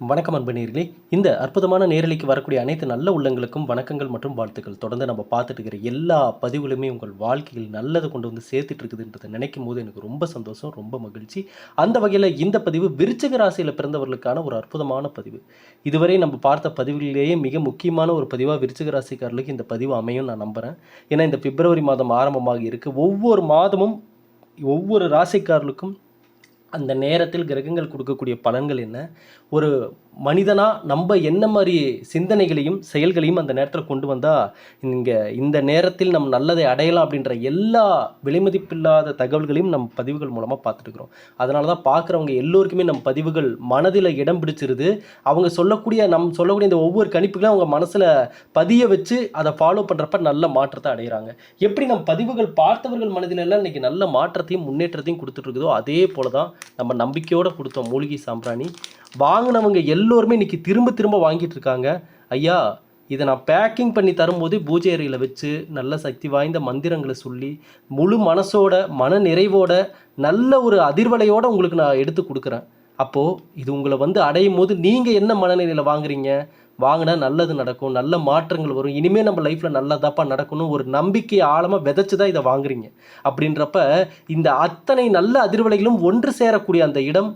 வணக்கம் அன்பனீர்களே இந்த அற்புதமான நேரலைக்கு வரக்கூடிய அனைத்து நல்ல உள்ளங்களுக்கும் வணக்கங்கள் மற்றும் வாழ்த்துக்கள். தொடர்ந்து நம்ம பார்த்துட்டு இருக்கிற எல்லா பதிவுகளுமே உங்கள் வாழ்க்கையில் நல்லதை கொண்டு வந்து சேர்த்துட்டு இருக்குதுன்றதை நினைக்கும் போது எனக்கு ரொம்ப சந்தோஷம் ரொம்ப மகிழ்ச்சி. அந்த வகையில் இந்த பதிவு விருச்சக ராசியில் பிறந்தவர்களுக்கான ஒரு அற்புதமான பதிவு. இதுவரை நம்ம பார்த்த பதிவுகளிலேயே மிக முக்கியமான ஒரு பதிவாக விருச்சக ராசிக்காரர்களுக்கு இந்த பதிவு அமையும் நான் நம்புகிறேன் ஏன்னா இந்த பிப்ரவரி மாதம் ஆரம்பமாக இருக்குது ஒவ்வொரு மாதமும் ஒவ்வொரு ராசிக்காரர்களுக்கும் அந்த நேரத்தில் கிரகங்கள் கொடுக்கக்கூடிய பலன்கள் என்ன? ஒரு மனிதனாக நம்ம என்ன மாதிரி சிந்தனைகளையும் செயல்களையும் அந்த நேரத்தில் கொண்டு வந்தால் இங்கே இந்த நேரத்தில் நம்ம நல்லதை அடையலாம் அப்படின்ற எல்லா விலைமதிப்பில்லாத தகவல்களையும் நம்ம பதிவுகள் மூலமாக பார்த்துட்டுருக்குறோம். அதனால தான் பார்க்குறவங்க எல்லோருக்குமே நம்ம பதிவுகள் மனதில் இடம் பிடிச்சிருது. அவங்க சொல்லக்கூடிய நம் சொல்லக்கூடிய இந்த ஒவ்வொரு கணிப்புகளும் அவங்க மனசில் பதிய வச்சு அதை ஃபாலோ பண்ணுறப்ப நல்ல மாற்றத்தை அடைகிறாங்க எப்படி நம்ம பதிவுகள் பார்த்தவர்கள் மனதிலெல்லாம் இன்றைக்கி நல்ல மாற்றத்தையும் முன்னேற்றத்தையும் கொடுத்துட்ருக்குதோ அதே போல தான் நம்ம நம்பிக்கையோடு கொடுத்தோம் மூலிகை சாம்பிராணி. வாங்கினவங்க எல்லோருமே இன்னைக்கு திரும்ப திரும்ப வாங்கிட்டு இருக்காங்க ஐயா இதை நான் பேக்கிங் பண்ணி தரும்போது பூஜை அறையில் வச்சு நல்ல சக்தி வாய்ந்த மந்திரங்களை சொல்லி முழு மனசோட மன நிறைவோட நல்ல ஒரு அதிர்வலையோடு உங்களுக்கு நான் எடுத்து கொடுக்குறேன். அப்போது இது உங்களை வந்து அடையும் போது நீங்கள் என்ன மனநிலையில் வாங்குறீங்க? வாங்கினா நல்லது நடக்கும் நல்ல மாற்றங்கள் வரும். இனிமேல் நம்ம லைஃப்பில் நல்லதாப்பா நடக்கணும். ஒரு நம்பிக்கை ஆழமாக விதைச்சு தான் இதை வாங்குறீங்க. அப்படின்றப்ப இந்த அத்தனை நல்ல அதிர்வலைகளும் ஒன்று சேரக்கூடிய அந்த இடம்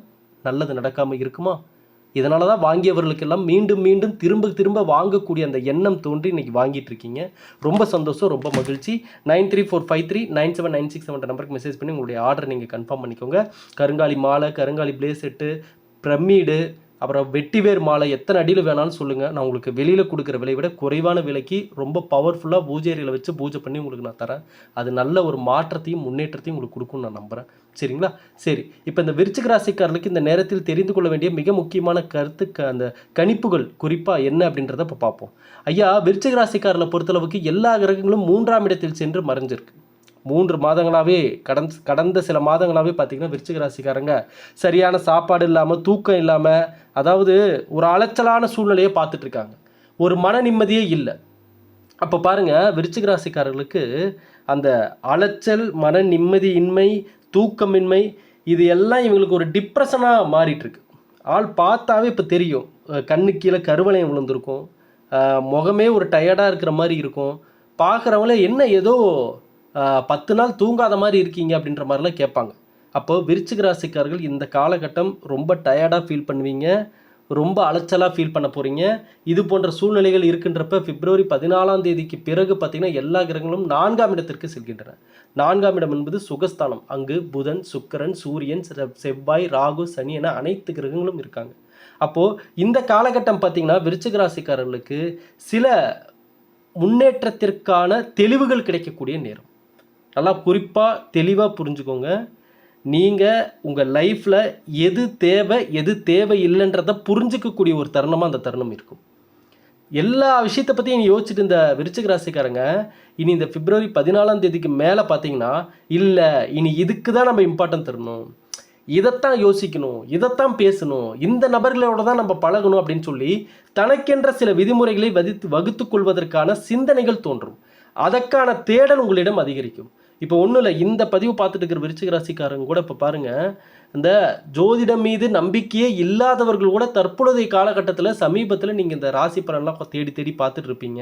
நல்லது நடக்காமல் இருக்குமா? இதனால தான் வாங்கியவர்களுக்கெல்லாம் மீண்டும் மீண்டும் திரும்ப திரும்ப வாங்கக்கூடிய அந்த எண்ணம் தோன்றி இன்னைக்கு வாங்கிட்டு இருக்கீங்க. ரொம்ப சந்தோஷம் ரொம்ப மகிழ்ச்சி. Nine three four five three nine seven nine six seven நம்பருக்கு மெசேஜ் பண்ணி உங்களுடைய ஆர்டர் நீங்கள் கன்ஃபார்ம் பண்ணிக்கோங்க. கருங்காலி மாலை கருங்காலி பிளேசெட்டு பிரமிடு அப்புறம் வெட்டிவேர் மாலை எத்தனை அடியில் வேணாலும் சொல்லுங்கள் நான் உங்களுக்கு வெளியில் கொடுக்குற விலை விட குறைவான விலைக்கு ரொம்ப பவர்ஃபுல்லாக பூஜை வச்சு பூஜை பண்ணி உங்களுக்கு நான் தரேன். அது நல்ல ஒரு மாற்றத்தையும் முன்னேற்றத்தையும் உங்களுக்கு கொடுக்கும்னு நான் நம்புகிறேன் சரிங்களா? சரி. இப்போ இந்த விருச்சிக ராசிக்காரர்களுக்கு இந்த நேரத்தில் தெரிந்து கொள்ள வேண்டிய மிக முக்கியமான கருத்து க அந்த கணிப்புகள் குறிப்பாக என்ன அப்படின்றத இப்போ பார்ப்போம் ஐயா விருச்சிக ராசிக்காரர்களை பொறுத்தளவுக்கு எல்லா கிரகங்களும் மூன்றாம் இடத்தில் சென்று மறைஞ்சிருக்கு. மூன்று மாதங்களாகவே கடந்த கடந்த சில மாதங்களாகவே பார்த்தீங்கன்னா விருச்சிக ராசிக்காரங்க சரியான சாப்பாடு இல்லாமல் தூக்கம் இல்லாமல் அதாவது ஒரு அலைச்சலான சூழ்நிலையை பார்த்துட்ருக்காங்க ஒரு மன நிம்மதியே இல்லை. அப்போ பாருங்கள் விருச்சிக ராசிக்காரர்களுக்கு அந்த அலைச்சல் மன நிம்மதியின்மை தூக்கமின்மை இது எல்லாம் இவங்களுக்கு ஒரு டிப்ரெஷனாக மாறிட்டுருக்கு ஆள் பார்த்தாவே இப்போ தெரியும். கண்ணு கீழே கருவளையம் விழுந்திருக்கும். முகமே ஒரு டயர்டாக இருக்கிற மாதிரி இருக்கும். பார்க்குறவங்களே என்ன ஏதோ பத்து நாள் தூங்காத மாதிரி இருக்கீங்க அப்படின்ற மாதிரிலாம் கேட்பாங்க. அப்போ விருச்சிக ராசிக்காரர்கள் இந்த காலகட்டம் ரொம்ப டயர்டாக ஃபீல் பண்ணுவீங்க. ரொம்ப அலைச்சலாக ஃபீல் பண்ண போகிறீங்க இது போன்ற சூழ்நிலைகள் இருக்கின்றப்ப பிப்ரவரி பதினாலாம் தேதிக்கு பிறகு பார்த்தீங்கன்னா எல்லா கிரகங்களும் நான்காம் இடத்திற்கு செல்கின்றன. நான்காம் இடம் என்பது சுகஸ்தானம். அங்கு புதன் சுக்கிரன் சூரியன் செவ்வாய் ராகு சனி என அனைத்து கிரகங்களும் இருக்காங்க. அப்போது இந்த காலகட்டம் பார்த்திங்கன்னா விருச்சிக ராசிக்காரர்களுக்கு சில முன்னேற்றத்திற்கான தெளிவுகள் கிடைக்கக்கூடிய நேரம். நல்லா குறிப்பாக தெளிவாக புரிஞ்சுக்கோங்க. நீங்கள் உங்கள் லைஃப்பில் எது தேவை எது தேவை இல்லைன்றதை புரிஞ்சுக்கக்கூடிய ஒரு தருணமாக அந்த தருணம் இருக்கும். எல்லா விஷயத்தை பற்றியும் யோசிச்சுட்டு இந்த விருச்சிக ராசிக்காரங்க இனி இந்த பிப்ரவரி பதினாலாம் தேதிக்கு மேலே பார்த்தீங்கன்னா இல்லை இனி இதுக்கு தான் நம்ம இம்பார்ட்டன்ட் தரணும். இதைத்தான் யோசிக்கணும் இதைத்தான் பேசணும் இந்த நபர்களோட தான் நம்ம பழகணும் அப்படின்னு சொல்லி தனக்கென்ற சில விதிமுறைகளை வதித்து வகுத்து கொள்வதற்கான சிந்தனைகள் தோன்றும். அதற்கான தேடல் உங்களிடம் அதிகரிக்கும். இப்போ ஒன்றும் இல்லை இந்த பதிவு பார்த்துட்டு இருக்கிற விருச்சிக ராசிக்காரங்க கூட இப்போ பாருங்க இந்த ஜோதிடம் மீது நம்பிக்கையே இல்லாதவர்கள் கூட தற்பொழுதைய காலகட்டத்தில் சமீபத்தில் நீங்கள் இந்த ராசி பலன்லாம் தேடி தேடி பார்த்துட்டு இருப்பீங்க.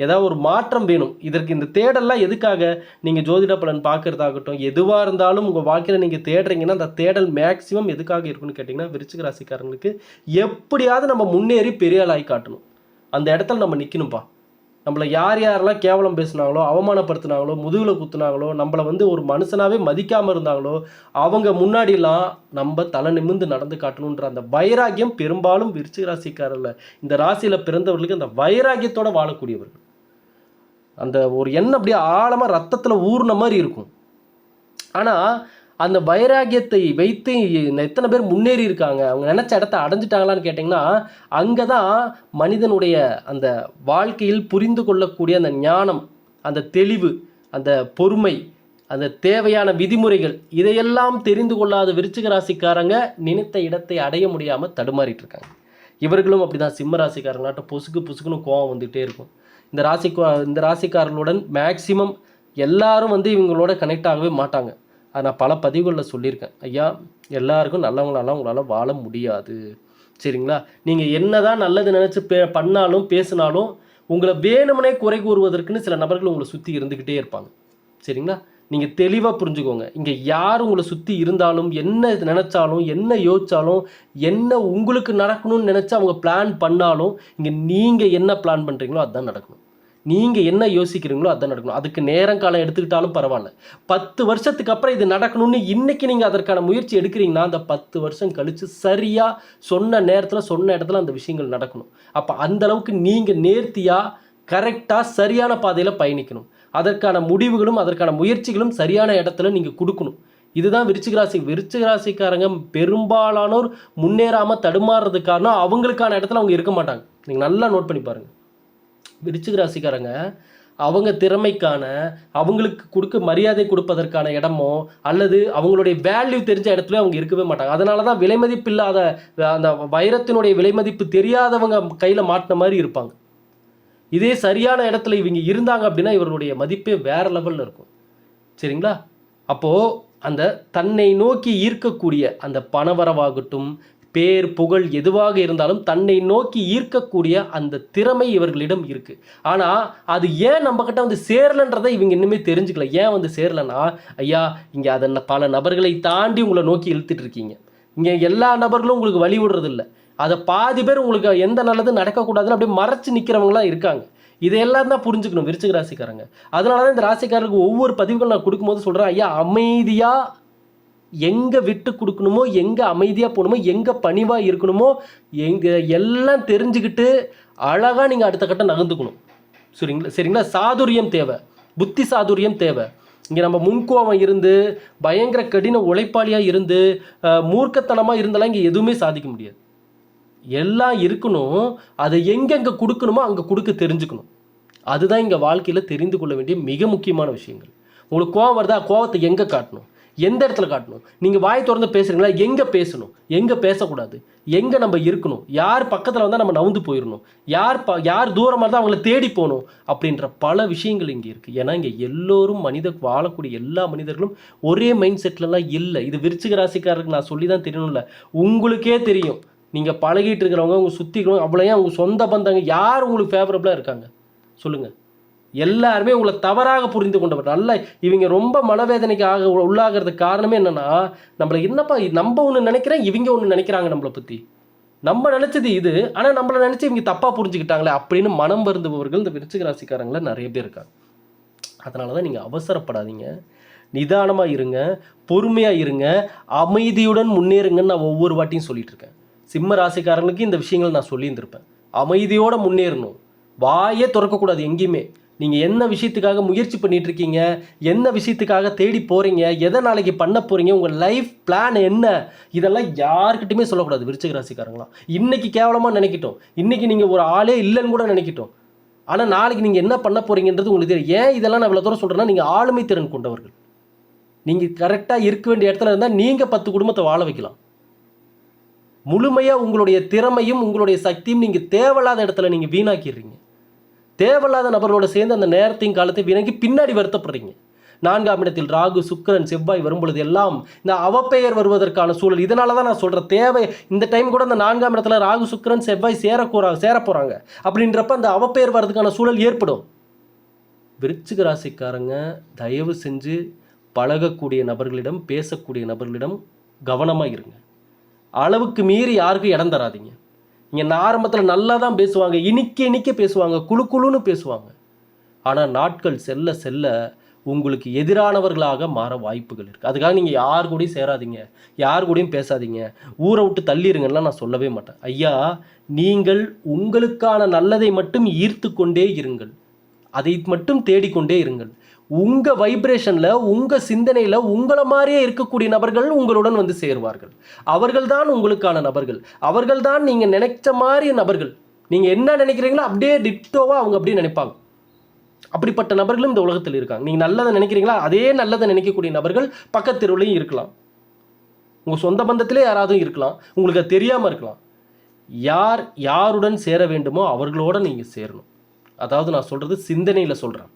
ஏதாவது ஒரு மாற்றம் வேணும். இதற்கு இந்த தேடல்லாம் எதுக்காக நீங்கள் ஜோதிட பலன் பார்க்குறதாகட்டும் எதுவாக இருந்தாலும் உங்கள் வாழ்க்கையில் நீங்கள் தேடுறீங்கன்னா அந்த தேடல் மேக்ஸிமம் எதுக்காக இருக்குன்னு கேட்டிங்கன்னா விருச்சிக ராசிக்காரங்களுக்கு எப்படியாவது நம்ம முன்னேறி பெரிய ஆளாகி காட்டணும். அந்த இடத்துல நம்ம நிற்கணும்ப்பா நம்மளை யார் யாரெல்லாம் கேவலம் பேசுனாங்களோ அவமானப்படுத்துனாங்களோ முதுகில் குத்துனாங்களோ நம்மளை வந்து ஒரு மனுஷனாகவே மதிக்காமல் இருந்தாங்களோ அவங்க முன்னாடிலாம் நம்ம தலை நிமிர்ந்து நடந்து காட்டணுன்ற அந்த வைராகியம் பெரும்பாலும் விருச்சிக ராசிக்காரர்ல இந்த ராசியில் பிறந்தவர்களுக்கு அந்த வைராகியத்தோடு வாழக்கூடியவர்கள். அந்த ஒரு எண்ணம் அப்படியே ஆழமாக ரத்தத்தில் ஊறின மாதிரி இருக்கும். ஆனால் அந்த வைராகியத்தை வைத்து எத்தனை பேர் முன்னேறி இருக்காங்க? அவங்க நினச்ச இடத்த அடைஞ்சிட்டாங்களான்னு கேட்டிங்கன்னா அங்கே தான் மனிதனுடைய அந்த வாழ்க்கையில் புரிந்து கொள்ளக்கூடிய அந்த ஞானம் அந்த தெளிவு அந்த பொறுமை அந்த தேவையான விதிமுறைகள் இதையெல்லாம் தெரிந்து கொள்ளாத விருச்சிக ராசிக்காரங்க நினைத்த இடத்தை அடைய முடியாமல் தடுமாறிட்டு இருக்காங்க. இவர்களும் அப்படிதான் சிம்ம ராசிக்காரங்களாட்ட பொசுக்கு பொசுக்குன்னு கோவம் வந்துகிட்டே இருக்கும். இந்த ராசி இந்த ராசிக்காரர்களுடன் மேக்சிமம் எல்லாரும் வந்து இவங்களோட கனெக்ட் ஆகவே மாட்டாங்க. அது நான் பல பதிவுகளில் சொல்லியிருக்கேன். ஐயா எல்லாருக்கும் நல்லவங்களால உங்களால் வாழ முடியாது. சரிங்களா? நீங்கள் என்னதான் நல்லது நினச்சி பே பண்ணாலும் பேசினாலும் உங்களை வேணுமனே குறை கூறுவதற்குன்னு சில நபர்கள் உங்களை சுற்றி இருந்துக்கிட்டே இருப்பாங்க. சரிங்களா? நீங்கள் தெளிவாக புரிஞ்சுக்கோங்க. இங்கே யார் உங்களை சுற்றி இருந்தாலும் என்ன நினச்சாலும் என்ன யோசித்தாலும் என்ன உங்களுக்கு நடக்கணும்னு நினச்சி அவங்க பிளான் பண்ணாலும் இங்கே நீங்கள் என்ன பிளான் பண்ணுறீங்களோ அதுதான் நடக்கணும். நீங்கள் என்ன யோசிக்கிறீங்களோ அதை நடக்கணும். அதுக்கு நேரம் காலம் எடுத்துக்கிட்டாலும் பரவாயில்ல. பத்து வருஷத்துக்கு அப்புறம் இது நடக்கணும்னு இன்றைக்கி நீங்கள் அதற்கான முயற்சி எடுக்கிறீங்கன்னா அந்த பத்து வருஷம் கழித்து சரியாக சொன்ன நேரத்தில் சொன்ன இடத்துல அந்த விஷயங்கள் நடக்கணும். அப்போ அந்த அளவுக்கு நீங்கள் நேர்த்தியாக கரெக்டாக சரியான பாதையில் பயணிக்கணும். அதற்கான முடிவுகளும் அதற்கான முயற்சிகளும் சரியான இடத்துல நீங்கள் கொடுக்கணும். இதுதான் விருச்சிகராசி விருச்சிகராசிக்காரங்க பெரும்பாலானோர் முன்னேறாமல் தடுமாறுறதுக்கான அவங்களுக்கான இடத்துல அவங்க இருக்க மாட்டாங்க. நீங்கள் நல்லா நோட் பண்ணி பாருங்கள் விருச்சிக ராசிக்காரங்க அவங்க திறமைக்கான அவங்களுக்கு கொடுக்க மரியாதை கொடுப்பதற்கான இடமோ அல்லது அவங்களுடைய வேல்யூ தெரிஞ்ச இடத்துல அவங்க இருக்கவே மாட்டாங்க. அதனால தான் விலைமதிப்பு இல்லாத அந்த வைரத்தினுடைய விலைமதிப்பு தெரியாதவங்க கையில் மாட்டின மாதிரி இருப்பாங்க. இதே சரியான இடத்துல இவங்க இருந்தாங்க அப்படின்னா இவர்களுடைய மதிப்பே வேறு லெவலில் இருக்கும். சரிங்களா? அப்போது அந்த தன்னை நோக்கி ஈர்க்கக்கூடிய அந்த பணவரவாகட்டும் பேர் புகழ் எதுவாக இருந்தாலும் தன்னை நோக்கி ஈர்க்கக்கூடிய அந்த திறமை இவர்களிடம் இருக்கு. ஆனால் அது ஏன் நம்மக்கிட்ட வந்து சேரலன்றதை இவங்க இன்னுமே தெரிஞ்சுக்கல. ஏன் வந்து சேரலன்னா ஐயா இங்கே அதை பல நபர்களை தாண்டி உங்களை நோக்கி இழுத்துட்டு இருக்கீங்க. இங்கே எல்லா நபர்களும் உங்களுக்கு வழி விடுறதில்ல. இல்லை அதை பாதி பேர் உங்களுக்கு எந்த நல்லதும் நடக்கக்கூடாதுன்னு அப்படியே மறைச்சு நிற்கிறவங்களாம் இருக்காங்க. இதையெல்லாம் தான் புரிஞ்சுக்கணும் விருச்சிக ராசிக்காரங்க. அதனால தான் இந்த ராசிக்காரருக்கு ஒவ்வொரு பதிவுகள் நான் கொடுக்கும்போது சொல்கிறேன் ஐயா அமைதியாக எங்கே விட்டு கொடுக்கணுமோ எங்கே அமைதியாக போகணுமோ எங்கே பணிவாக இருக்கணுமோ எங்கே எல்லாம் தெரிஞ்சுக்கிட்டு அழகாக நீங்கள் அடுத்த கட்டம் நகர்ந்துக்கணும். சரிங்களா? சரிங்களா? சாதுரியம் தேவை. புத்தி சாதுரியம் தேவை. இங்கே நம்ம முன்கோவம் இருந்து பயங்கர கடின உழைப்பாளியாக இருந்து மூர்க்கத்தனமாக இருந்தாலும் இங்கே எதுவுமே சாதிக்க முடியாது. எல்லாம் இருக்கணும். அதை எங்கெங்கே கொடுக்கணுமோ அங்கே கொடுக்க தெரிஞ்சுக்கணும். அதுதான் இங்கே வாழ்க்கையில் தெரிந்து கொள்ள வேண்டிய மிக முக்கியமான விஷயங்கள். உங்களுக்கு கோவம் வருதா? கோவத்தை எங்கே காட்டணும்? எந்த இடத்துல காட்டணும்? நீங்கள் வாய் திறந்து பேசுகிறீங்களா எங்கே பேசணும்? எங்கே பேசக்கூடாது? எங்கே நம்ம இருக்கணும்? யார் பக்கத்தில் வந்தால் நம்ம நவுந்து போயிடணும் யார் ப யார் தூரமாக இருந்தால் அவங்கள தேடி போகணும்? அப்படின்ற பல விஷயங்கள் இங்கே இருக்குது ஏன்னா இங்கே எல்லோரும் மனித வாழக்கூடிய எல்லா மனிதர்களும் ஒரே மைண்ட் செட்லலாம் இல்லை. இது விருச்சிக ராசிக்காரருக்கு நான் சொல்லி தான் தெரியணும்ல. உங்களுக்கே தெரியும். நீங்கள் பழகிட்டு இருக்கிறவங்க உங்கள் சுற்றிக்கிறவங்க அவ்வளோ அவங்க உங்கள் சொந்த பந்தங்க யார் உங்களுக்கு ஃபேவரபுளாக இருக்காங்க? சொல்லுங்கள் எல்லாருமே உங்களை தவறாக புரிந்து கொண்டவர். நல்ல இவங்க ரொம்ப மனவேதனைக்கு ஆக உள்ளாகிறதுக்கு காரணமே என்னென்னா நம்மளை என்னப்பா நம்ம ஒன்று நினைக்கிறேன் இவங்க ஒன்று நினைக்கிறாங்க நம்மளை பற்றி நம்ம நினச்சது இது ஆனால் நம்மளை நினச்சி இவங்க தப்பாக புரிஞ்சுக்கிட்டாங்களே அப்படின்னு மனம் வருந்துபவர்கள் இந்த விருச்சிக ராசிக்காரங்கள நிறைய பேர் இருக்காங்க. அதனால தான் நீங்கள் அவசரப்படாதீங்க. நிதானமாக இருங்க பொறுமையாக இருங்க அமைதியுடன் முன்னேறுங்கன்னு நான் ஒவ்வொரு வாட்டியும் சொல்லிட்டு இருக்கேன். சிம்ம ராசிக்காரங்களுக்கு இந்த விஷயங்கள் நான் சொல்லியிருந்திருப்பேன். அமைதியோடு முன்னேறணும். வாயே திறக்கக்கூடாது எங்கேயுமே. நீங்கள் என்ன விஷயத்துக்காக முயற்சி பண்ணிட்டு இருக்கீங்க என்ன விஷயத்துக்காக தேடி போகிறீங்க எதை நாளைக்கு பண்ண போகிறீங்க உங்கள் லைஃப் பிளான் என்ன? இதெல்லாம் யாருக்கிட்டையுமே சொல்லக்கூடாது விருச்சிக ராசிக்காரங்களாம். இன்றைக்கி கேவலமாக நினைக்கிட்டோம். இன்றைக்கி நீங்கள் ஒரு ஆளே இல்லைன்னு கூட நினைக்கிட்டோம். ஆனால் நாளைக்கு நீங்கள் என்ன பண்ண போகிறீங்கன்றது உங்களுக்கு தெரியும். ஏன் இதெல்லாம் நான் இவ்வளோ தூரம் சொல்கிறேன்னா நீங்கள் ஆளுமை திறன் கொண்டவர்கள். நீங்கள் கரெக்டாக இருக்க வேண்டிய இடத்துல இருந்தால் நீங்கள் பத்து குடும்பத்தை வாழ வைக்கலாம். முழுமையாக உங்களுடைய திறமையும் உங்களுடைய சக்தியும் நீங்கள் தேவையில்லாத இடத்துல நீங்கள் வீணாக்கிடுறீங்க. தேவையில்லாத நபர்களோட சேர்ந்து அந்த நேரத்தையும் காலத்தை வீணாக்கி பின்னாடி வருத்தப்படுறீங்க. நான்காம் இடத்தில் ராகு சுக்கரன் செவ்வாய் வரும்பொழுது எல்லாம் இந்த அவப்பெயர் வருவதற்கான சூழல். இதனால தான் நான் சொல்கிறேன் தேவை இந்த டைம் கூட அந்த நான்காம் இடத்துல ராகு சுக்கரன் செவ்வாய் சேர சேர போகிறாங்க அப்படின்றப்ப அந்த அவப்பெயர் வர்றதுக்கான சூழல் ஏற்படும். விருச்சிக ராசிக்காரங்க தயவு செஞ்சு பழகக்கூடிய நபர்களிடம் பேசக்கூடிய நபர்களிடம் கவனமாக இருங்க. அளவுக்கு மீறி யாருக்கும் இடம் தராதிங்க. இங்கே ஆரம்பத்தில் நல்லா தான் பேசுவாங்க இனிக்க இனிக்க பேசுவாங்க குழு குழுன்னு பேசுவாங்க. ஆனால் நாட்கள் செல்ல செல்ல உங்களுக்கு எதிரானவர்களாக மாற வாய்ப்புகள் இருக்குது அதுக்காக நீங்கள் யார் கூடயும் சேராதீங்க யார் கூடயும் பேசாதீங்க. ஊரை விட்டு தள்ளிடுங்கலாம் நான் சொல்லவே மாட்டேன். ஐயா நீங்கள் உங்களுக்கான நல்லதை மட்டும் ஈர்த்து கொண்டே இருங்கள். அதை மட்டும் தேடிக்கொண்டே இருங்கள். உங்கள் வைப்ரேஷனில் உங்கள் சிந்தனையில் உங்களை மாதிரியே இருக்கக்கூடிய நபர்கள் உங்களுடன் வந்து சேருவார்கள். அவர்கள்தான் உங்களுக்கான நபர்கள். அவர்கள்தான் நீங்கள் நினைச்ச மாதிரி நபர்கள். நீங்கள் என்ன நினைக்கிறீங்களோ அப்படியே டிட்டோவாக அவங்க அப்படியே நினைப்பாங்க. அப்படிப்பட்ட நபர்களும் இந்த உலகத்தில் இருக்காங்க. நீங்கள் நல்லதை நினைக்கிறீங்களா? அதே நல்லதை நினைக்கக்கூடிய நபர்கள் பக்கத்தெருவிலையும் இருக்கலாம். உங்கள் சொந்த பந்தத்திலே யாராவது இருக்கலாம். உங்களுக்கு அது தெரியாமல் இருக்கலாம். யார் யாருடன் சேர வேண்டுமோ அவர்களோட நீங்கள் சேரணும். அதாவது நான் சொல்கிறது சிந்தனையில் சொல்கிறேன்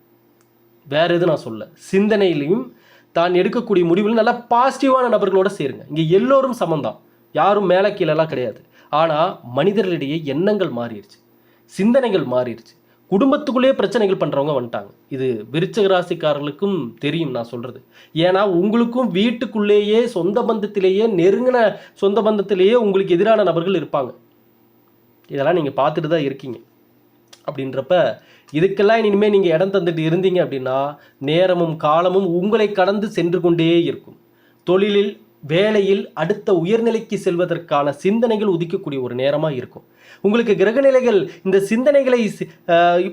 வேறு எதுவும் நான் சொல்ல சிந்தனையிலையும் தான் எடுக்கக்கூடிய முடிவில் நல்லா பாசிட்டிவான நபர்களோடு சேருங்க. இங்கே எல்லோரும் சமந்தான் யாரும் மேலே கீழெல்லாம் கிடையாது. ஆனால் மனிதர்களிடையே எண்ணங்கள் மாறிடுச்சு. சிந்தனைகள் மாறிடுச்சு. குடும்பத்துக்குள்ளேயே பிரச்சனைகள் பண்ணுறவங்க வந்துட்டாங்க. இது விருச்சக ராசிக்காரர்களுக்கும் தெரியும் நான் சொல்கிறது ஏன்னா உங்களுக்கும் வீட்டுக்குள்ளேயே சொந்த பந்தத்திலேயே நெருங்கின சொந்த பந்தத்திலேயே உங்களுக்கு எதிரான நபர்கள் இருப்பாங்க. இதெல்லாம் நீங்கள் பார்த்துட்டு தான் இருக்கீங்க. அப்படின்றப்ப இதுக்கெல்லாம் இனிமேல் நீங்கள் இடம் தந்துட்டு இருந்தீங்க அப்படின்னா நேரமும் காலமும் உங்களை கடந்து சென்று கொண்டே இருக்கும். தொழிலில் வேலையில் அடுத்த உயர்நிலைக்கு செல்வதற்கான சிந்தனைகள் உதிக்கக்கூடிய ஒரு நேரமாக இருக்கும். உங்களுக்கு கிரகநிலைகள் இந்த சிந்தனைகளை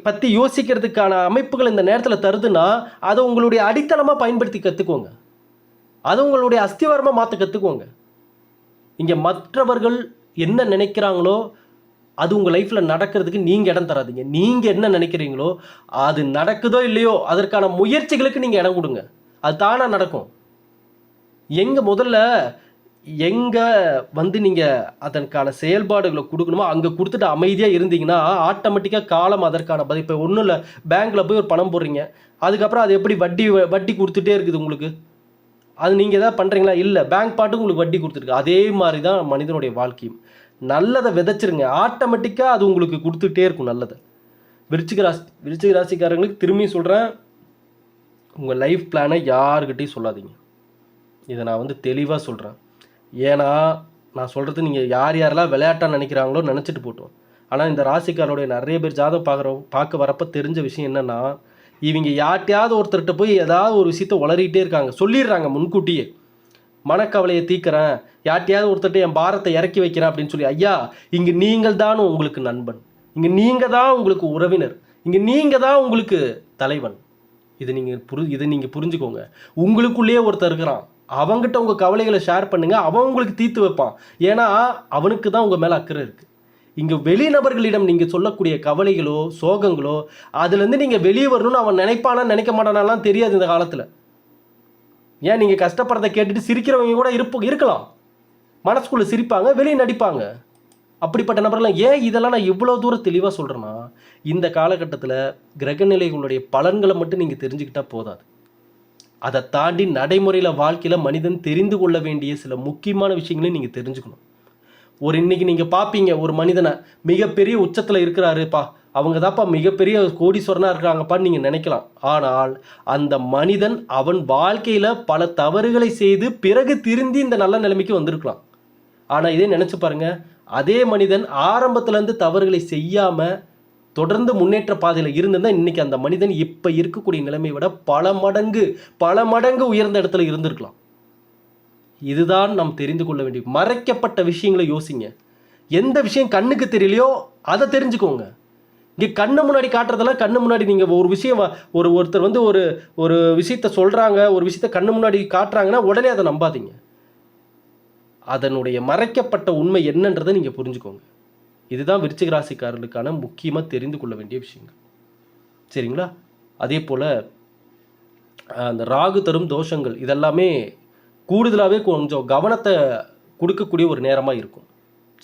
பற்றி யோசிக்கிறதுக்கான அமைப்புகள் இந்த நேரத்தில் தருதுன்னா அதை உங்களுடைய அடித்தளமாக பயன்படுத்தி கற்றுக்கோங்க அதை உங்களுடைய அஸ்திவாரமாக மாற்ற கற்றுக்கோங்க இங்கே மற்றவர்கள் என்ன நினைக்கிறாங்களோ அது உங்கள் லைஃப்பில் நடக்கிறதுக்கு நீங்கள் இடம் தராதிங்க. நீங்கள் என்ன நினைக்கிறீங்களோ அது நடக்குதோ இல்லையோ அதற்கான முயற்சிகளுக்கு நீங்கள் இடம் கொடுங்க. அது தானாக நடக்கும். எங்கே முதல்ல எங்கே வந்து நீங்கள் அதற்கான செயல்பாடுகளை கொடுக்கணுமோ அங்கே கொடுத்துட்டு அமைதியாக இருந்தீங்கன்னா ஆட்டோமேட்டிக்காக காலம் அதற்கான பதில். இப்போ ஒன்றும் இல்லை பேங்க்கில் போய் ஒரு பணம் போடுறீங்க. அதுக்கப்புறம் அது எப்படி வட்டி வட்டி கொடுத்துட்டே இருக்குது உங்களுக்கு? அது நீங்கள் எதாவது பண்ணுறீங்களா இல்லை பேங்க் பாட்டு உங்களுக்கு வட்டி கொடுத்துருக்கு. அதே மாதிரி தான் மனிதனுடைய வாழ்க்கையும். நல்லதை விதைச்சிருங்க. ஆட்டோமேட்டிக்காக அது உங்களுக்கு கொடுத்துட்டே இருக்கும் நல்லதை. விருச்சிக ராசி விருச்சிக ராசிக்காரங்களுக்கு திரும்பி சொல்கிறேன் உங்கள் லைஃப் பிளானை யாருக்கிட்டையும் சொல்லாதீங்க. இதை நான் வந்து தெளிவாக சொல்கிறேன் ஏன்னா நான் சொல்கிறது நீங்கள் யார் யாரெல்லாம் விளையாட்டாக நினைக்கிறாங்களோ நினச்சிட்டு போட்டோம் ஆனால் இந்த ராசிக்காரோடைய நிறைய பேர் ஜாதகம் பார்க்குற பார்க்க வரப்போ தெரிஞ்ச விஷயம் என்னென்னா இவங்க யார்ட்டையாவது ஒருத்தர்கிட்ட போய் ஏதாவது ஒரு விஷயத்த உளறிக்கிட்டே இருக்காங்க. சொல்லிடுறாங்க முன்கூட்டியே. மனக்கவலையை தீக்கிறேன் யார்ட்டையாவது ஒருத்தட்ட என் பாரத்தை இறக்கி வைக்கிறேன் அப்படின்னு சொல்லி ஐயா இங்கே நீங்கள் தான் உங்களுக்கு நண்பன். இங்கே நீங்கள் தான் உங்களுக்கு உறவினர். இங்கே நீங்கள் தான் உங்களுக்கு தலைவன். இது நீங்கள் புரி இதை நீங்கள் புரிஞ்சுக்கோங்க. உங்களுக்குள்ளேயே ஒருத்தர் இருக்கிறான். அவங்ககிட்ட உங்கள் கவலைகளை ஷேர் பண்ணுங்கள் அவன் உங்களுக்கு தீர்த்து வைப்பான். ஏன்னா அவனுக்கு தான் உங்கள் மேலே அக்கறை இருக்குது இங்கே வெளிநபர்களிடம் நீங்கள் சொல்லக்கூடிய கவலைகளோ சோகங்களோ அதுலேருந்து நீங்கள் வெளியே வரணும்னு அவன் நினைப்பானா நினைக்க மாட்டானாலாம் தெரியாது இந்த காலத்தில். ஏன் நீங்கள் கஷ்டப்படுறதை கேட்டுட்டு சிரிக்கிறவங்க கூட இருப்ப இருக்கலாம். மனசுக்குள்ளே சிரிப்பாங்க வெளியே நடிப்பாங்க. அப்படிப்பட்ட நபர்லாம் ஏன் இதெல்லாம் நான் இவ்வளோ தூரம் தெளிவாக சொல்கிறேன்னா இந்த காலகட்டத்தில் கிரகநிலைகளுடைய பலன்களை மட்டும் நீங்கள் தெரிஞ்சுக்கிட்டால் போதாது. அதை தாண்டி நடைமுறையில் வாழ்க்கையில் மனிதன் தெரிந்து கொள்ள வேண்டிய சில முக்கியமான விஷயங்களையும் நீங்கள் தெரிஞ்சுக்கணும். ஒரு இன்றைக்கி நீங்கள் பார்ப்பீங்க ஒரு மனிதனை மிகப்பெரிய உச்சத்தில் இருக்கிறாருப்பா அவங்க தான்ப்பா மிகப்பெரிய கோடீஸ்வரனாக இருக்கிறாங்கப்பான்னு நீங்கள் நினைக்கலாம். ஆனால் அந்த மனிதன் அவன் வாழ்க்கையில் பல தவறுகளை செய்து பிறகு திருந்தி இந்த நல்ல நிலைமைக்கு வந்திருக்கலாம். ஆனால் இதே நினச்சி பாருங்கள் அதே மனிதன் ஆரம்பத்துலேருந்து தவறுகளை செய்யாமல் தொடர்ந்து முன்னேற்ற பாதையில் இருந்திருந்தால் இன்றைக்கி அந்த மனிதன் இப்போ இருக்கக்கூடிய நிலைமையை விட பல மடங்கு பல மடங்கு உயர்ந்த இடத்துல இருந்திருக்கலாம். இதுதான் நாம் தெரிந்து கொள்ள வேண்டிய மறைக்கப்பட்ட விஷயங்களை யோசிங்க. எந்த விஷயம் கண்ணுக்கு தெரியலையோ அதை தெரிஞ்சுக்கோங்க. இங்கே கண்ணு முன்னாடி காட்டுறதெல்லாம் கண்ணு முன்னாடி நீங்கள் ஒரு விஷயம் ஒரு ஒருத்தர் வந்து ஒரு ஒரு விஷயத்த சொல்கிறாங்க ஒரு விஷயத்த கண்ணு முன்னாடி காட்டுறாங்கன்னா உடனே அதை நம்பாதீங்க. அதனுடைய மறைக்கப்பட்ட உண்மை என்னன்றதை நீங்கள் புரிஞ்சுக்கோங்க. இதுதான் விருச்சிக ராசிக்காரர்களுக்கான முக்கியமாக தெரிந்து கொள்ள வேண்டிய விஷயங்கள். சரிங்களா? அதே போல் அந்த ராகு தரும் தோஷங்கள் இதெல்லாமே கூடுதலாகவே கொஞ்சம் கவனத்தை கொடுக்கக்கூடிய ஒரு நேரமாக இருக்கும்.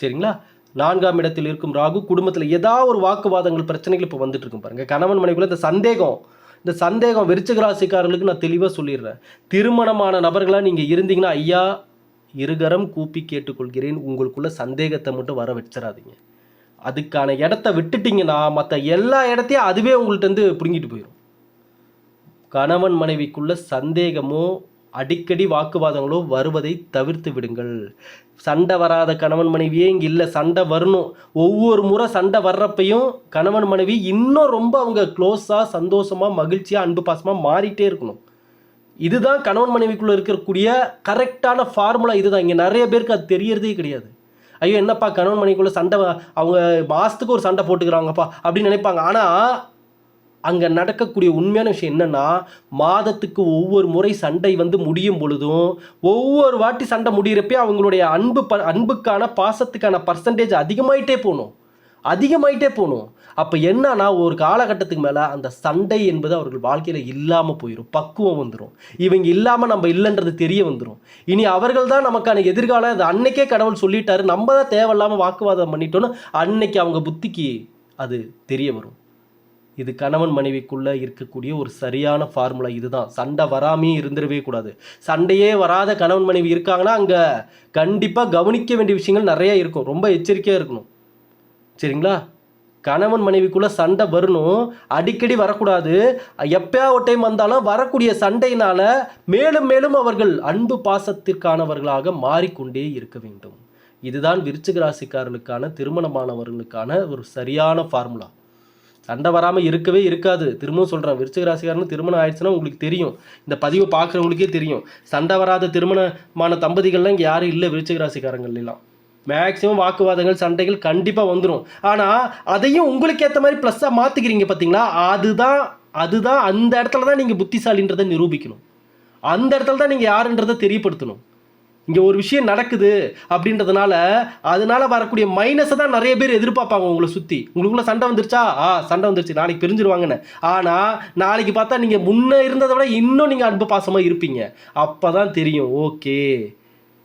சரிங்களா? நான்காம் இடத்தில் இருக்கும் ராகு குடும்பத்தில் ஏதாவது ஒரு வாக்குவாதங்கள் பிரச்சனைகள் இப்போ வந்துட்டு இருக்கும் பாருங்கள் கணவன் மனைவிக்குள்ள இந்த சந்தேகம் இந்த சந்தேகம் விருச்சிக ராசிக்காரர்களுக்கு நான் தெளிவாக சொல்லிடுறேன். திருமணமான நபர்களாக நீங்கள் இருந்தீங்கன்னா ஐயா இருகரம் கூப்பி கேட்டுக்கொள்கிறேன். உங்களுக்குள்ள சந்தேகத்தை மட்டும் வர வச்சிடாதீங்க. அதுக்கான இடத்த விட்டுட்டீங்கன்னா மற்ற எல்லா இடத்தையும் அதுவே உங்கள்கிட்ட இருந்து பிடுங்கிட்டு போயிடும் கணவன் மனைவிக்குள்ள சந்தேகமோ அடிக்கடி வாக்குவாதங்களோ வருவதை தவிர்த்து விடுங்கள். சண்டை வராத கணவன் மனைவியே இங்கே இல்லை சண்டை வரணும். ஒவ்வொரு முறை சண்டை வர்றப்பையும் கணவன் மனைவி இன்னும் ரொம்ப அவங்க க்ளோஸாக சந்தோஷமாக மகிழ்ச்சியாக அன்பு பாசமாக மாறிட்டே இருக்கணும். இதுதான் கணவன் மனைவிக்குள்ளே இருக்கக்கூடிய கரெக்டான ஃபார்முலா இதுதான். இங்கே நிறைய பேருக்கு அது தெரியறதே கிடையாது. ஐயோ என்னப்பா கணவன் மனைவிக்குள்ளே சண்டை வ- அவங்க மாதத்துக்கு ஒரு சண்டை போட்டுக்கிறாங்கப்பா அப்படின்னு நினைப்பாங்க. ஆனால் அங்கே நடக்கக்கூடிய உண்மையான விஷயம் என்னென்னா மாதத்துக்கு ஒவ்வொரு முறை சண்டை வந்து முடியும் பொழுதும் ஒவ்வொரு வாட்டி சண்டை முடிகிறப்பே அவங்களுடைய அன்பு ப அன்புக்கான பாசத்துக்கான பர்சன்டேஜ் அதிகமாயிட்டே போகணும் அதிகமாயிட்டே போகணும் அப்போ என்னன்னா ஒரு காலகட்டத்துக்கு மேலே அந்த சண்டை என்பது அவர்கள் வாழ்க்கையில் இல்லாமல் போயிடும் பக்குவம் வந்துடும் இவங்க இல்லாமல் நம்ம இல்லைன்றது தெரிய வந்துடும் இனி அவர்கள் தான் நமக்கான எதிர்காலம். அது அன்னைக்கே கடவுள் சொல்லிட்டாரு. நம்ம தான் தேவையில்லாமல் வாக்குவாதம் பண்ணிட்டோன்னு அன்னைக்கு அவங்க புத்திக்கு அது தெரிய வரும். இது கணவன் மனைவிக்குள்ளே இருக்கக்கூடிய ஒரு சரியான ஃபார்முலா இதுதான். சண்டை வராமையே இருந்துடவே கூடாது. சண்டையே வராத கணவன் மனைவி இருக்காங்கன்னா அங்கே கண்டிப்பாக கவனிக்க வேண்டிய விஷயங்கள் நிறைய இருக்கும். ரொம்ப எச்சரிக்கையாக இருக்கணும். சரிங்களா? கணவன் மனைவிக்குள்ளே சண்டை வரணும். அடிக்கடி வரக்கூடாது. எப்பயா ஒரு டைம் வந்தாலும் வரக்கூடிய சண்டையினால் மேலும் மேலும் அவர்கள் அன்பு பாசத்திற்கானவர்களாக மாறிக்கொண்டே இருக்க வேண்டும். இதுதான் விருச்சிக ராசிக்காரர்களுக்கான திருமணமானவர்களுக்கான ஒரு சரியான ஃபார்முலா சண்டை வராமல் இருக்கவே இருக்காது. திரும்பவும் சொல்கிறேன் விருச்சிக ராசிக்காரனு திருமணம் ஆயிடுச்சுன்னா உங்களுக்கு தெரியும். இந்த பதிவை பார்க்குறவங்களுக்கே தெரியும். சண்டை வராத திருமணமான தம்பதிகள்லாம் இங்கே யாரும் இல்லை விருச்சிக ராசிக்காரங்கள்லாம் மேக்ஸிமம் வாக்குவாதங்கள் சண்டைகள் கண்டிப்பாக வந்துடும் ஆனால் அதையும் உங்களுக்கு ஏற்ற மாதிரி ப்ளஸ்ஸாக மாற்றிக்கிறீங்க பார்த்தீங்களா அதுதான் அதுதான் அந்த இடத்துல தான் நீங்கள் புத்திசாலின்றதை நிரூபிக்கணும். அந்த இடத்துல தான் நீங்கள் யாருன்றதை தெரியப்படுத்தணும். இங்கே ஒரு விஷயம் நடக்குது அப்படின்றதுனால அதனால வரக்கூடிய மைனஸை தான் நிறைய பேர் எதிர்பார்ப்பாங்க உங்களை சுற்றி உங்களுக்குள்ள சண்டை வந்துருச்சா? ஆ சண்டை வந்துருச்சு. நாளைக்கு பிரிஞ்சிருவாங்கன்னு. ஆனால் நாளைக்கு பார்த்தா நீங்கள் முன்னே இருந்ததை விட இன்னும் நீங்கள் அன்பு பாசமாக இருப்பீங்க. அப்போ தான் தெரியும் ஓகே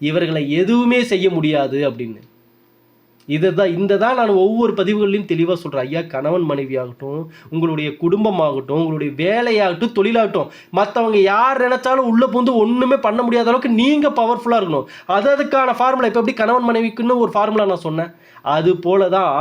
இவர்களை எதுவுமே செய்ய முடியாது அப்படின்னு. இதை தான் இந்த தான் நான் ஒவ்வொரு பதிவுகள்லையும் தெளிவாக சொல்கிறேன் ஐயா கணவன் மனைவியாகட்டும் உங்களுடைய குடும்பமாகட்டும் உங்களுடைய வேலையாகட்டும் தொழிலாகட்டும் மற்றவங்க யார் நினைச்சாலும் உள்ளே புந்து ஒன்றுமே பண்ண முடியாத அளவுக்கு நீங்கள் பவர்ஃபுல்லாக இருக்கணும். அது அதுக்கான ஃபார்முலா இப்போ எப்படி கணவன் மனைவிக்குன்னு ஒரு ஃபார்முலா நான் சொன்னேன். அது போல தான்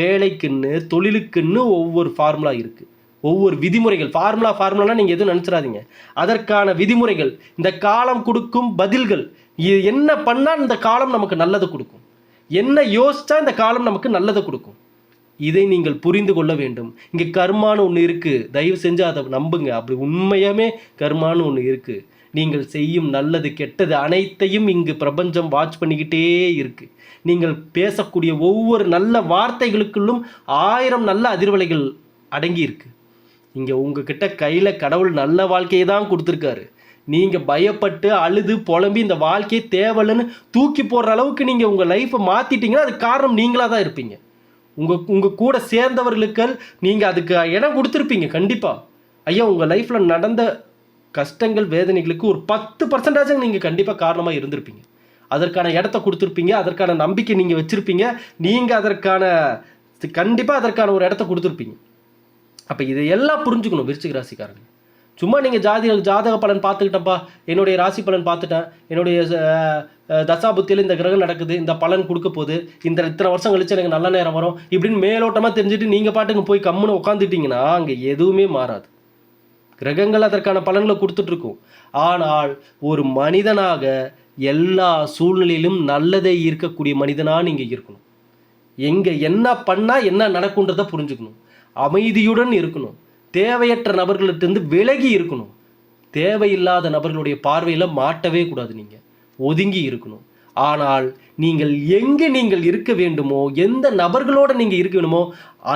வேலைக்குன்னு தொழிலுக்குன்னு ஒவ்வொரு ஃபார்முலா இருக்குது ஒவ்வொரு விதிமுறைகள் ஃபார்முலா ஃபார்முலாலாம் நீங்கள் எதுவும் நினச்சிடாதீங்க. அதற்கான விதிமுறைகள் இந்த காலம் கொடுக்கும் பதில்கள் இது என்ன பண்ணால் இந்த காலம் நமக்கு நல்லதை கொடுக்கும். என்ன யோசித்தா இந்த காலம் நமக்கு நல்லதை கொடுக்கும். இதை நீங்கள் புரிந்து கொள்ள வேண்டும். இங்கே கர்மான்னு ஒன்று இருக்குது தயவு செஞ்சு அதை நம்புங்க. அப்படி உண்மையாமே கர்மான்னு ஒன்று இருக்குது நீங்கள் செய்யும் நல்லது கெட்டது அனைத்தையும் இங்கு பிரபஞ்சம் வாட்ச் பண்ணிக்கிட்டே இருக்குது நீங்கள் பேசக்கூடிய ஒவ்வொரு நல்ல வார்த்தைகளுக்குள்ளும் ஆயிரம் நல்ல அதிர்வலைகள் அடங்கி இருக்குது இங்கே உங்ககிட்ட கையில் கடவுள் நல்ல வாழ்க்கையை தான் கொடுத்துருக்காரு. நீங்கள் பயப்பட்டு அழுது புலம்பி இந்த வாழ்க்கையை தேவலைன்னு தூக்கி போடுற அளவுக்கு நீங்கள் உங்கள் லைஃப்பை மாற்றிட்டீங்கன்னா அதுக்கு காரணம் நீங்களாக தான் இருப்பீங்க. உங்கள் உங்கள் கூட சேர்ந்தவர்களுக்கு நீங்கள் அதுக்கு இடம் கொடுத்துருப்பீங்க கண்டிப்பாக ஐயா உங்கள் லைஃப்பில் நடந்த கஷ்டங்கள் வேதனைகளுக்கு ஒரு பத்து பர்சன்டேஜாக நீங்கள் கண்டிப்பாக காரணமாக இருந்திருப்பீங்க. அதற்கான இடத்த கொடுத்துருப்பீங்க அதற்கான நம்பிக்கை நீங்கள் வச்சுருப்பீங்க நீங்கள் அதற்கான கண்டிப்பாக அதற்கான ஒரு இடத்த கொடுத்துருப்பீங்க. அப்போ இதையெல்லாம் புரிஞ்சுக்கணும் விருச்சிக ராசிக்காரங்க சும்மா நீங்கள் ஜாதி ஜாதக பலன் பார்த்துக்கிட்டப்பா என்னுடைய ராசி பலன் பார்த்துட்டேன். என்னுடைய தசாபுத்தியில் இந்த கிரகம் நடக்குது. இந்த பலன் கொடுக்க போகுது. இந்த இத்தனை வருஷம் கழிச்சு எனக்கு நல்ல நேரம் வரும். இப்படின்னு மேலோட்டமாக தெரிஞ்சுட்டு நீங்கள் பாட்டுக்கு போய் கம்முன்னு உட்காந்துட்டிங்கன்னா அங்கே எதுவுமே மாறாது. கிரகங்கள் அதற்கான பலன்களை கொடுத்துட்ருக்கும். ஆனால் ஒரு மனிதனாக எல்லா சூழ்நிலையிலும் நல்லதை இருக்கக்கூடிய மனிதனாக நீங்கள் இருக்கணும். எங்கே என்ன பண்ணால் என்ன நடக்குன்றதை புரிஞ்சுக்கணும். அமைதியுடன் இருக்கணும். தேவையற்ற நபர்களிட்டிருந்து விலகி இருக்கணும். தேவையில்லாத நபர்களுடைய பார்வையில் மாட்டவே கூடாது நீங்கள் ஒதுங்கி இருக்கணும். ஆனால் நீங்கள் எங்கே நீங்கள் இருக்க வேண்டுமோ எந்த நபர்களோட நீங்கள் இருக்க வேண்டுமோ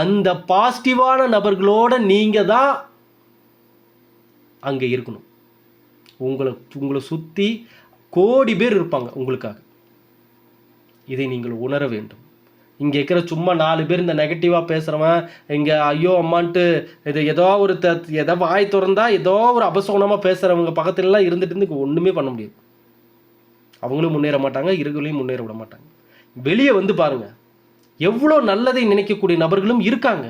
அந்த பாசிட்டிவான நபர்களோட நீங்கள் தான் அங்கே இருக்கணும். உங்களை உங்களை சுற்றி கோடி பேர் இருப்பாங்க உங்களுக்காக. இதை நீங்கள் உணர வேண்டும். இங்கே இருக்கிற சும்மா நாலு பேர் இந்த நெகட்டிவாக பேசுகிறவன் இங்கே ஐயோ அம்மான்ட்டு இது ஏதோ ஒரு த எதோ வாய் திறந்தா ஏதோ ஒரு அபசகுணமாக பேசுகிறவங்க பக்கத்துலலாம் இருந்துட்டு இருந்து ஒன்றுமே பண்ண முடியாது. அவங்களும் முன்னேற மாட்டாங்க இருக்களையும் முன்னேற விட மாட்டாங்க. வெளியே வந்து பாருங்கள் எவ்வளோ நல்லதை நினைக்கக்கூடிய நபர்களும் இருக்காங்க.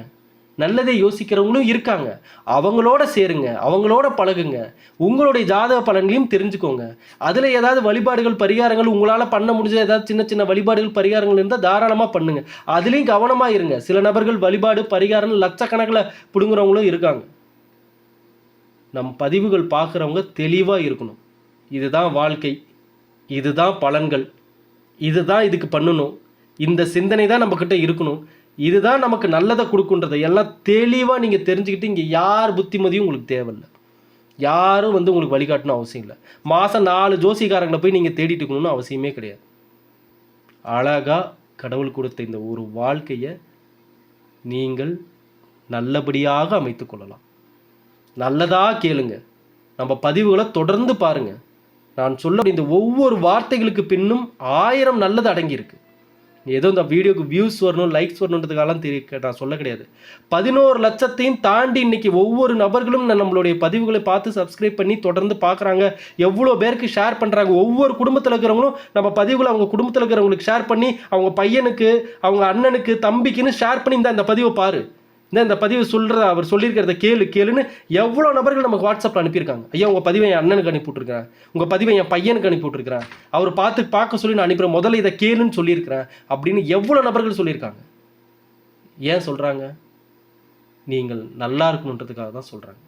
நல்லதை யோசிக்கிறவங்களும் இருக்காங்க. அவங்களோட சேருங்க அவங்களோட பழகுங்க. உங்களுடைய ஜாதக பலன்களையும் தெரிஞ்சுக்கோங்க. அதில் ஏதாவது வழிபாடுகள் பரிகாரங்கள் உங்களால் பண்ண முடிஞ்ச ஏதாவது சின்ன சின்ன வழிபாடுகள் பரிகாரங்கள் இருந்தால் தாராளமாக பண்ணுங்கள் அதுலேயும் கவனமாக இருங்க. சில நபர்கள் வழிபாடு பரிகாரம் லட்சக்கணக்கில் பிடுங்குறவங்களும் இருக்காங்க. நம் பதிவுகள் பார்க்குறவங்க தெளிவாக இருக்கணும். இதுதான் வாழ்க்கை. இதுதான் பலன்கள். இதுதான் இதுக்கு பண்ணணும். இந்த சிந்தனை தான் நம்மக்கிட்ட இருக்கணும். இதுதான் நமக்கு நல்லதை கொடுக்குன்றதை. எல்லாம் தெளிவாக நீங்கள் தெரிஞ்சுக்கிட்டு இங்கே யார் புத்திமதியும் உங்களுக்கு தேவையில்லை. யாரும் வந்து உங்களுக்கு வழிகாட்டணும் அவசியம் இல்லை. மாதம் நாலு ஜோசிக்காரங்களை போய் நீங்கள் தேடிட்டு இருக்கணும்னு அவசியமே கிடையாது. அழகாக கடவுள் கொடுத்த இந்த ஒரு வாழ்க்கையை நீங்கள் நல்லபடியாக அமைத்து கொள்ளலாம். நல்லதாக கேளுங்க. நம்ம பதிவுகளை தொடர்ந்து பாருங்கள் நான் சொல்ல இந்த ஒவ்வொரு வார்த்தைகளுக்கு பின்னும் ஆயிரம் நல்லது அடங்கியிருக்கு. ஏதோ இந்த வீடியோக்கு வியூஸ் வரணும் லைக்ஸ் வரணுன்றதுக்கெல்லாம் தெரிய நான் சொல்ல கிடையாது. பதினோரு லட்சத்தையும் தாண்டி இன்றைக்கி ஒவ்வொரு நபர்களும் நம்மளுடைய பதிவுகளை பார்த்து சப்ஸ்கிரைப் பண்ணி தொடர்ந்து பார்க்குறாங்க எவ்வளோ பேருக்கு ஷேர் பண்ணுறாங்க ஒவ்வொரு குடும்பத்தில் இருக்கிறவங்களும் நம்ம பதிவுகளை அவங்க குடும்பத்தில் இருக்கிறவங்களுக்கு ஷேர் பண்ணி அவங்க பையனுக்கு அவங்க அண்ணனுக்கு தம்பிக்குன்னு ஷேர் பண்ணி இந்த அந்த பதிவை பாரு. இந்த இந்த பதிவு சொல்கிற அவர் சொல்லியிருக்கிறத கேளு கேளுன்னு எவ்வளோ நபர்கள் நமக்கு வாட்ஸ்அப்பில் அனுப்பியிருக்காங்க. ஐயா உங்கள் பதிவை என் அண்ணனுக்கு அனுப்பிவிட்டுருக்கிறேன். உங்கள் பதிவை என் பையனுக்கு அனுப்பிவிட்டுருக்கிறேன். அவர் பார்த்து பார்க்க சொல்லி நான் அனுப்புகிறேன் முதல்ல இதை கேளுன்னு சொல்லியிருக்கிறேன் அப்படின்னு எவ்வளோ நபர்கள் சொல்லியிருக்காங்க. ஏன் சொல்கிறாங்க நீங்கள் நல்லா இருக்கணுன்றதுக்காக தான் சொல்கிறாங்க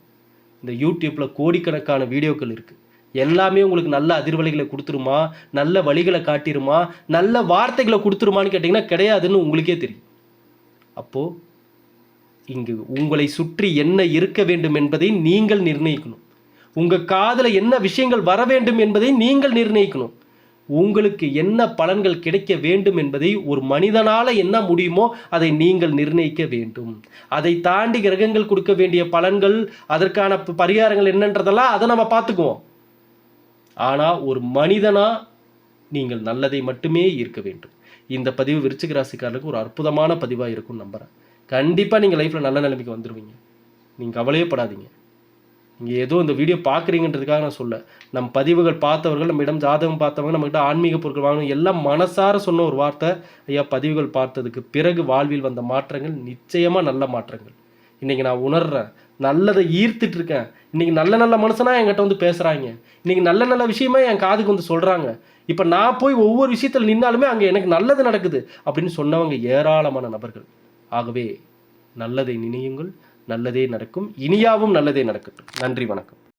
இந்த யூடியூப்பில் கோடிக்கணக்கான வீடியோக்கள் இருக்குது எல்லாமே உங்களுக்கு நல்ல அதிர்வலைகளை கொடுத்துருமா? நல்ல வழிகளை காட்டிருமா? நல்ல வார்த்தைகளை கொடுத்துருமான்னு கேட்டிங்கன்னா கிடையாதுன்னு உங்களுக்கே தெரியும். அப்போது இங்கு உங்களை சுற்றி என்ன இருக்க வேண்டும் என்பதை நீங்கள் நிர்ணயிக்கணும். உங்கள் காதில் என்ன விஷயங்கள் வர வேண்டும் என்பதை நீங்கள் நிர்ணயிக்கணும். உங்களுக்கு என்ன பலன்கள் கிடைக்க வேண்டும் என்பதை ஒரு மனிதனால் என்ன முடியுமோ அதை நீங்கள் நிர்ணயிக்க வேண்டும். அதை தாண்டி கிரகங்கள் கொடுக்க வேண்டிய பலன்கள் அதற்கான ப- பரிகாரங்கள் என்னன்றதெல்லாம் அதை நம்ம பார்த்துக்குவோம். ஆனால் ஒரு மனிதனாக நீங்கள் நல்லதை மட்டுமே ஈர்க்க வேண்டும். இந்த பதிவு விருச்சிக ராசிக்காரர்களுக்கு ஒரு அற்புதமான பதிவாக இருக்கும்னு நம்புகிறேன் கண்டிப்பாக நீங்கள் லைஃப்பில் நல்ல நிலைமைக்கு வந்துடுவீங்க நீங்கள் கவலையே படாதீங்க. நீங்கள் ஏதோ இந்த வீடியோ பார்க்குறீங்கன்றதுக்காக நான் சொல்ல நம் பதிவுகள் பார்த்தவர்கள் நம்மிடம் ஜாதகம் பார்த்தவங்க நம்மகிட்ட ஆன்மீக பொருட்கள் வாங்கணும் எல்லாம் மனசார சொன்ன ஒரு வார்த்தை. ஐயா பதிவுகள் பார்த்ததுக்கு பிறகு வாழ்வில் வந்த மாற்றங்கள் நிச்சயமாக நல்ல மாற்றங்கள். இன்றைக்கி நான் உணர்றேன் நல்லதை ஈர்த்துட்டு இருக்கேன் இன்றைக்கி நல்ல நல்ல மனசனாக என்கிட்ட வந்து பேசுகிறாங்க இன்றைக்கி நல்ல நல்ல விஷயமா என் காதுக்கு வந்து சொல்கிறாங்க இப்போ நான் போய் ஒவ்வொரு விஷயத்தில் நின்னாலுமே அங்கே எனக்கு நல்லது நடக்குது அப்படின்னு சொன்னவங்க ஏராளமான நபர்கள். ஆகவே நல்லதை நினையுங்கள் நல்லதே நடக்கும். இனியாவும் நல்லதே நடக்கட்டும். நன்றி வணக்கம்.